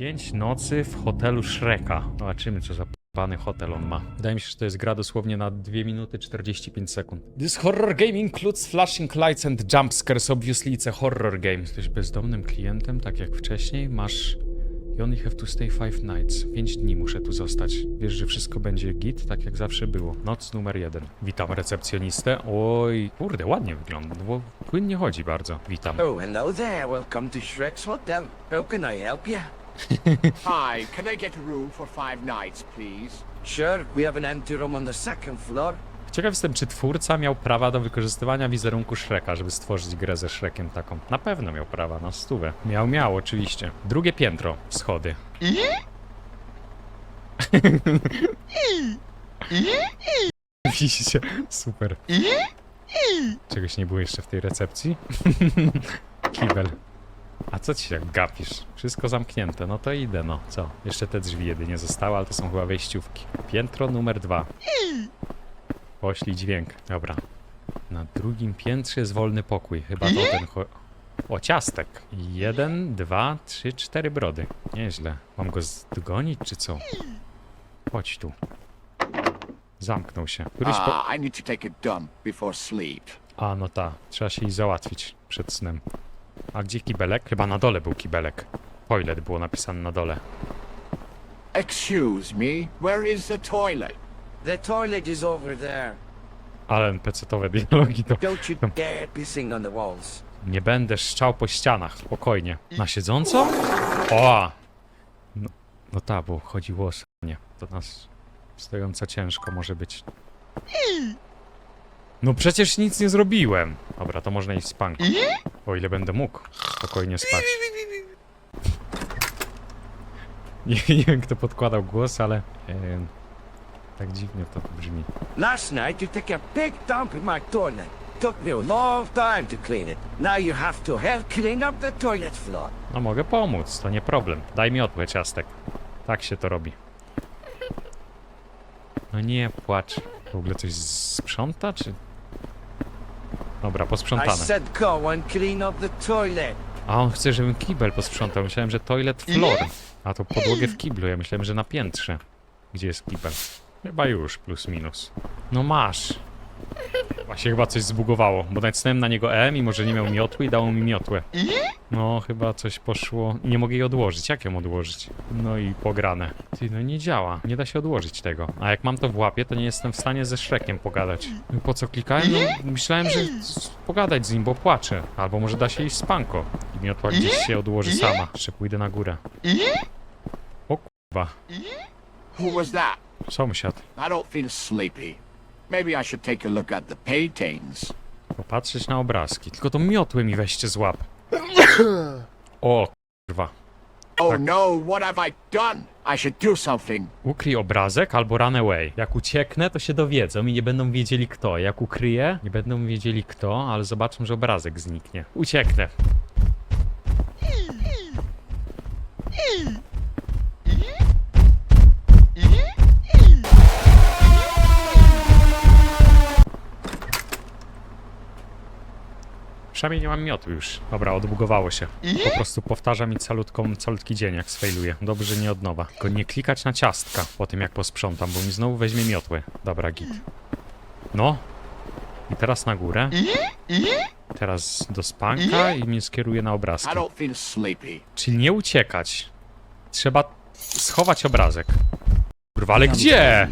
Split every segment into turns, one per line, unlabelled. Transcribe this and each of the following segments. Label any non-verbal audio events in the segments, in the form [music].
Pięć nocy w hotelu Shreka. Zobaczymy, co za pany hotel on ma. Wydaje mi się, że to jest gra dosłownie na 2 minuty 45 sekund. This horror game includes flashing lights and jump scares. Obviously it's a horror game. Jesteś bezdomnym klientem, tak jak wcześniej. Masz... You only have to stay five nights. Pięć dni muszę tu zostać. Wiesz, że wszystko będzie git, tak jak zawsze było. Noc numer jeden. Witam recepcjonistę. Oj, kurde, ładnie wygląda, bo płynnie chodzi bardzo. Witam.
Oh, hello there. Welcome to Shrek's Hotel. How can I help you?
Hi, can I get a room for five nights, please?
Sure, we have an empty room on the second floor.
Ciekaw jestem, czy twórca miał prawa do wykorzystywania wizerunku Shreka, żeby stworzyć grę ze Shrekiem taką. Na pewno miał prawa, na stówę. Miał, miał, oczywiście. Drugie piętro, schody. Widzicie? Super. Czegoś nie było jeszcze w tej recepcji? [laughs] Kibel. A co ci tak gapisz? Wszystko zamknięte, no to idę, no. Co? Jeszcze te drzwi jedynie zostały, ale to są chyba wejściówki. Piętro numer dwa. Poślij dźwięk. Dobra. Na drugim piętrze jest wolny pokój. Chyba to ten cho... O, ciastek. Jeden, dwa, trzy, cztery brody. Nieźle. Mam go zdgonić, czy co? Chodź tu. Zamknął się. Któryś po...
Ah, I need to take a dump before sleep.
A, no ta. Trzeba się i załatwić przed snem. A gdzie kibelek? Chyba na dole był kibelek. Toilet było napisane na dole.
Excuse me, where is the toilet?
The toilet is over there.
Ale NPC-towe dialogi to...
Don't you dare pissing on the walls.
Nie będę szczał po ścianach, spokojnie. Na siedząco? O! No, no tak, bo chodziło o nie. To nas stojąco ciężko może być. No przecież nic nie zrobiłem. Dobra, to można iść spać. O ile będę mógł spokojnie spać. Nie, [laughs] nie wiem kto podkładał głos, ale... E, tak dziwnie to brzmi.
Last night you took a big dump in my toilet. Took me a long time to clean it. Now you have to help clean up the toilet floor.
No mogę pomóc, to nie problem. Daj mi otłę ciastek. Tak się to robi. No nie płacz. W ogóle coś sprząta, czy... Dobra,
I
posprzątane.
said go and clean up the toilet.
A on chce, żebym kibel posprzątał. Myślałem, że toilet floor. A to podłogę w kiblu. Ja myślałem, że na piętrze. Gdzie jest kibel? Chyba już, plus minus. No masz. Właśnie chyba coś zbugowało, bo nacisnąłem na niego E, mimo że nie miał miotły i dało mi miotłę. No, chyba coś poszło. Nie mogę jej odłożyć. Jak ją odłożyć? No i pograne. Ty, no nie działa. Nie da się odłożyć tego. A jak mam to w łapie, to nie jestem w stanie ze Szrekiem pogadać. No po co klikałem? No, myślałem, że s- pogadać z nim, bo płacze. Albo może da się iść spanko. I miotła gdzieś się odłoży sama. Jeszcze pójdę na górę. O kurwa.
Who was that?
Sąsiad.
I don't feel sleepy. Maybe I should take a look at the paintings.
Popatrzeć na obrazki. Tylko to miotły mi weźcie z łap. [laughs] O kurwa.
Oh
Tak.
no, what have I done? I should do something.
Ukryj obrazek albo run away. Jak ucieknę, to się dowiedzą i nie będą wiedzieli kto. Jak ukryję, nie będą wiedzieli kto, ale zobaczą, że obrazek zniknie. Ucieknę. Przynajmniej nie mam miotu już. Dobra, odbugowało się. Po prostu powtarza mi calutką, calutki dzień, jak sfejluję. Dobrze, że nie od nowa. Tylko nie klikać na ciastka po tym, jak posprzątam, bo mi znowu weźmie miotły. Dobra, git. No. I teraz na górę. Teraz do spanka i mnie skieruje na
I
obrazki.
don't feel sleepy.
Czyli nie uciekać. Trzeba schować obrazek. Kurwa, ale gdzie?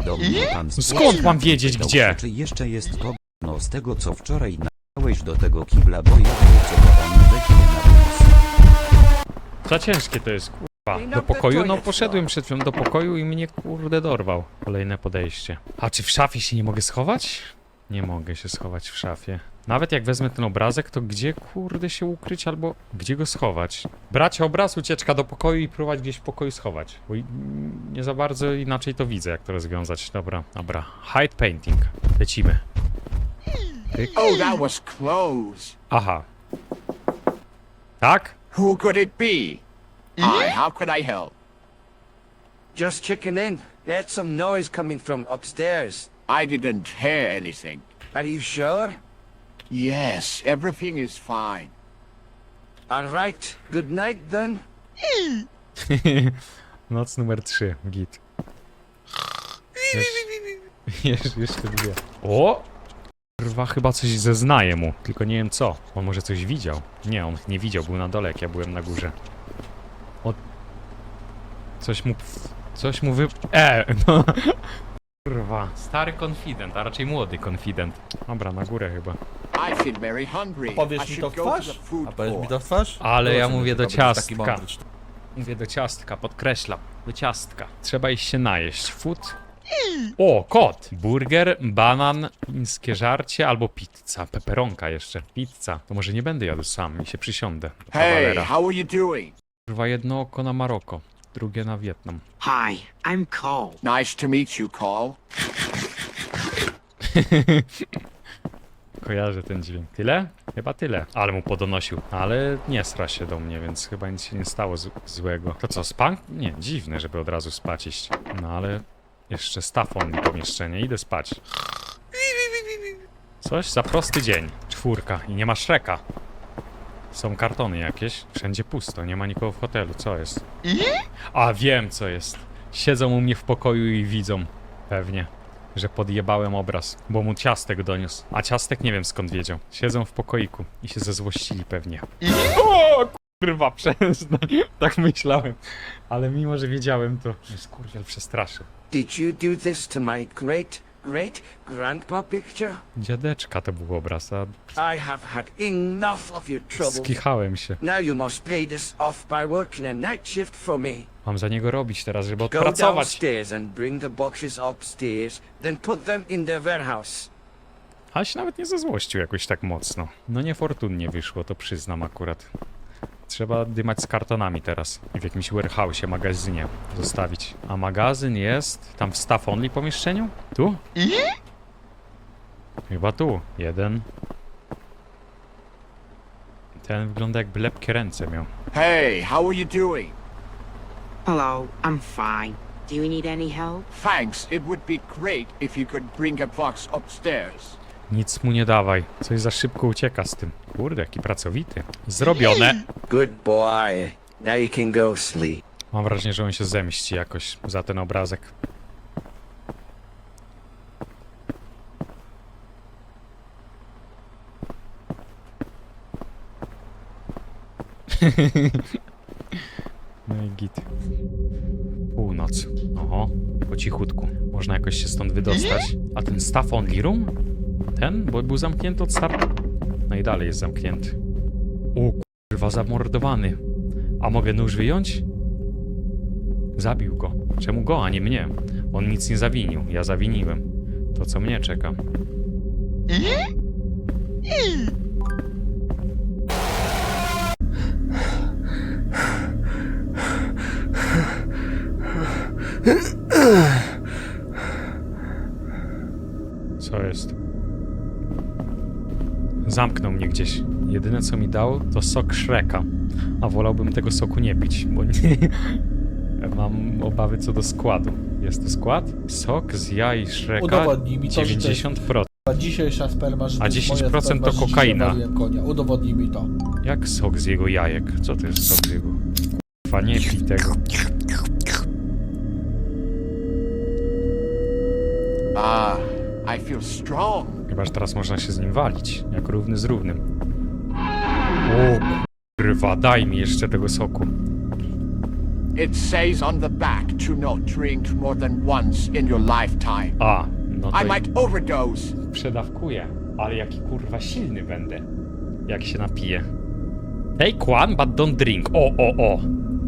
Skąd mam wiedzieć, gdzie?
Czy jeszcze jest to no z tego co wczoraj do tego kibla, bo ja wiem co tam weźmie na.
Za ciężkie to jest, kurwa. Do pokoju? No poszedłem przed chwilą do pokoju i mnie kurde dorwał. Kolejne podejście. A czy w szafie się nie mogę schować? Nie mogę się schować w szafie. Nawet jak wezmę ten obrazek, to gdzie kurde się ukryć albo gdzie go schować? Bracie obraz, ucieczka do pokoju i próbować gdzieś w pokoju schować. Bo i- nie za bardzo inaczej to widzę, jak to rozwiązać. Dobra, dobra. Hide painting. Lecimy. Pyk.
Oh, that was close. Uh-huh.
Aha. Tak?
Who could it be? I, how could I help?
Just checking in. There's some noise coming from upstairs.
I didn't hear anything.
Are you sure?
Yes, everything is fine.
All right. Good night then. [laughs]
Noc numer 3, git. Jeszcze, jeszcze, jeszcze dwie. O! Kurwa, chyba coś zeznaje mu, tylko nie wiem co. On może coś widział. Nie, on nie widział, był na dole, jak ja byłem na górze. O... Coś mu... Coś mu wy... E, [laughs] no... Kurwa, stary konfident, a raczej młody konfident. Dobra, na górę chyba.
I feel very hungry.
Powiesz mi to w twarz? A powiesz mi to w twarz?
Ale ja mówię do ciastka. Mówię do ciastka, podkreślam. Do ciastka. Trzeba iść się najeść. Food. O, kot! Burger, banan, chińskie żarcie albo pizza. Peperonka jeszcze. Pizza. To może nie będę jadł sam i się przysiądę.
Hey,
Kawalera.
how are you doing?
Kurwa, jedno oko na Maroko, drugie na Wietnam.
Hi, I'm Cole.
Nice to meet you, Call. [laughs]
Kojarzę ten dźwięk. Tyle? Chyba tyle. Ale mu podonosił. Ale nie stra się do mnie, więc chyba nic się nie stało z- złego. To co, spank? Nie, dziwne, żeby od razu spać iść. No ale jeszcze stafon pomieszczenie. Idę spać. Coś za prosty dzień. Czwórka i nie ma Shreka. Są kartony jakieś. Wszędzie pusto, nie ma nikogo w hotelu. Co jest? A wiem co jest. Siedzą u mnie w pokoju i widzą. Pewnie że podjebałem obraz, bo mu ciastek doniósł. A ciastek nie wiem skąd wiedział. Siedzą w pokoiku i się zezłościli pewnie. O, kurwa, [laughs] przestań. Tak myślałem. Ale mimo, że wiedziałem, to mnie skurwiel przestraszył.
Did you do this to my great, great grandpa picture?
Dziadeczka to był obraz, a
I have had enough of your trouble.
skichałem się.
Now you must pay this off by working a night shift for me.
Mam za niego robić teraz, żeby
Go
odpracować.
downstairs and bring the boxes upstairs, then put them in the warehouse.
Ale się nawet nie zezłościł jakoś tak mocno. No niefortunnie wyszło, to przyznam akurat. Trzeba dymać z kartonami teraz. I w jakimś warehouse'ie, magazynie zostawić. A magazyn jest tam w staff only pomieszczeniu? Tu? Chyba tu. Jeden. Ten wygląda jakby lepkie ręce miał.
Hey, how are you doing?
Hello, I'm fine. Do you need any help?
Thanks. It would be great if you could bring a box upstairs.
Nic mu nie dawaj. Coś za szybko ucieka z tym. Kurde, jaki pracowity. Zrobione.
Good boy. Now you can go sleep.
Mam wrażenie, że on się zemści jakoś za ten obrazek. [laughs] No i git. Północ. Oho, po cichutku. Można jakoś się stąd wydostać. A ten staff only room? Ten? Bo był zamknięty od startu. No i dalej jest zamknięty. O kurwa, zamordowany. A mogę nóż wyjąć? Zabił go. Czemu go, a nie mnie? On nic nie zawinił, ja zawiniłem. To co mnie czeka. Co jest? Zamknął mnie gdzieś. Jedyne co mi dał to sok Shreka. A wolałbym tego soku nie pić, bo nie... [laughs] Mam obawy co do składu. Jest to skład? Sok z jaj Shreka
Udowodnij mi to, że to jest
90%.
A dzisiejsza sperma, że
A
to jest
10%
moja sperma,
to
że dzisiaj
kokaina.
waliłem konia. Udowodnij mi to.
Jak sok z jego jajek? Co to jest sok z jego... Kurwa, nie pij tego.
Ah, I feel strong.
Chyba, że teraz można się z nim walić. Jak równy z równym. O kurwa, daj mi jeszcze tego soku.
It says on the back to not drink more than once in your lifetime.
A, no to
I might overdose.
przedawkuję. Ale jaki kurwa silny będę. Jak się napiję. Take one, but don't drink. O, o, o.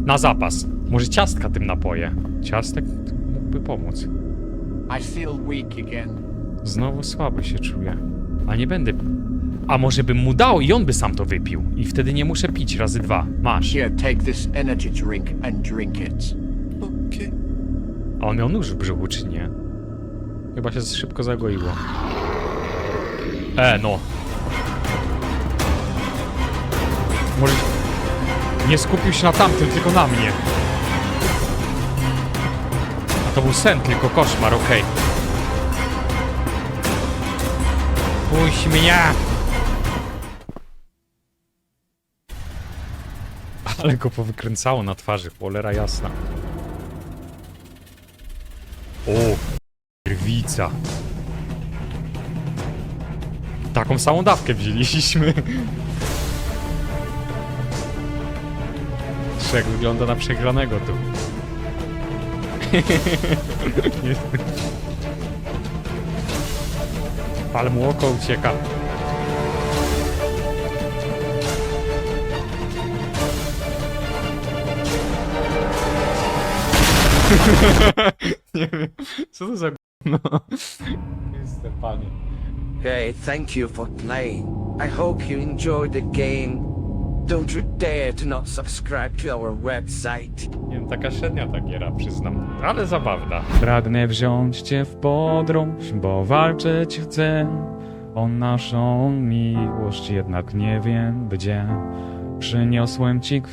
Na zapas. Może ciastka tym napoję. Ciastek mógłby pomóc.
I feel weak again.
Znowu słaby się czuję. A nie będę... A może bym mu dał i on by sam to wypił. I wtedy nie muszę pić razy dwa. Masz.
Here, take this energy drink and drink it.
A on miał nóż w brzuchu, czy nie? Chyba się szybko zagoiło. E, no. Może... Nie skupił się na tamtym, tylko na mnie. A to był sen, tylko koszmar, okej. Puść mnie! Ale go powykręcało na twarzy, cholera jasna. O, krwica. Taką samą dawkę wzięliśmy. Trzech wygląda na przegranego tu. [laughs] Ale mu oko ucieka. [laughs] Nie wiem, co to za no. Jestem panie.
Hey, thank you for playing. I hope you enjoyed the game. Don't you dare to not subscribe to our website.
Nie wiem, taka średnia ta giera, przyznam, ale zabawna. Pragnę wziąć cię w podróż, bo walczyć chcę o naszą miłość, jednak nie wiem gdzie. Przyniosłem ci